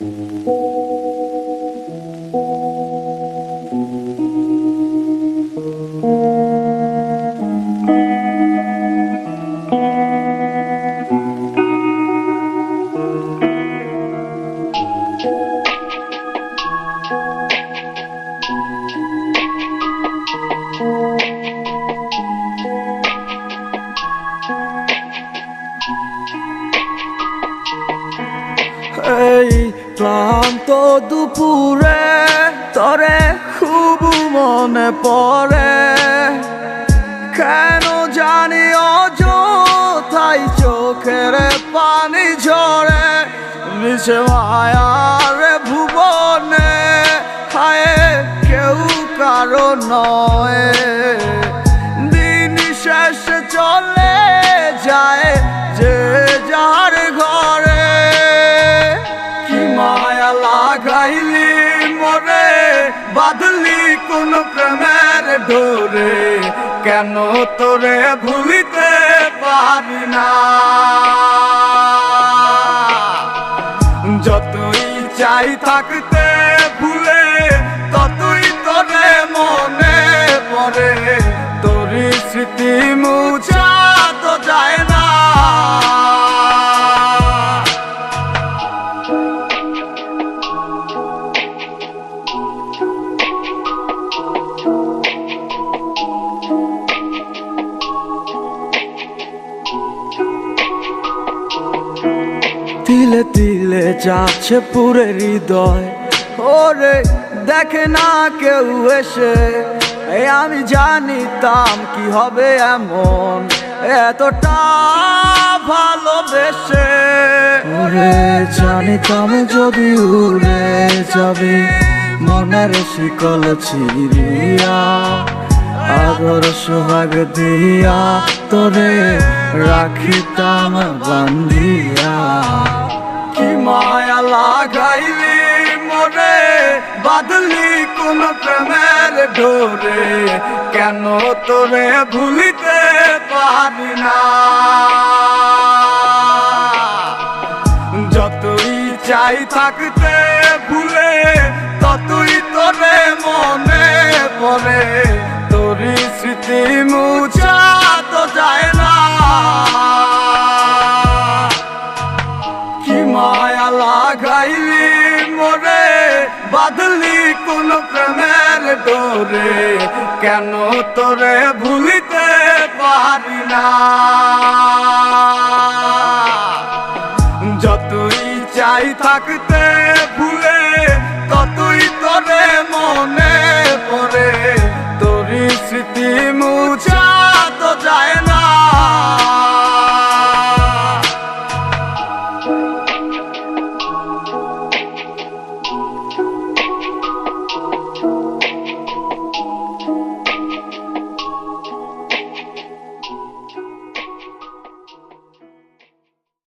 Hey. ক্লান্ত দুপুরে, তরে খুব মনে পড়ে। কেন জানি অযথাই চোখের পানি ঝরে মিশে মায়ার ভুবনে। হায়, কেউ কারও নয়। কোন প্রেমের ডোরে কেন তোরে ভুলিতে পারি না? যতই চাই থাকতে তিলে তিলে যাচ্ছে পুরে হৃদয়। ওরে দেখে না কেউ এসে আমি জানিতাম কি হবে এমন। এতটা ভালোবেসে। ওরে জানিতাম যদি উড়ে যাবি, মনের শিকল ছিড়িয়া আগর সোহাগ দিয়া তোরে রাখিতাম বান্ধিয়া। মায়া লাগাইলি মোরে বাদলি কোন প্রেমের ডোরে কেন তোরে ভুলিতে পারি না? যতই চাই থাকতে ভুলে, ততই তোরে মনে পড়ে। লাগাইলি মোরে বাদলি কোন প্রেমের ডোরে। কেন তোরে ভুলিতে পারি না? যতই চাই থাকতে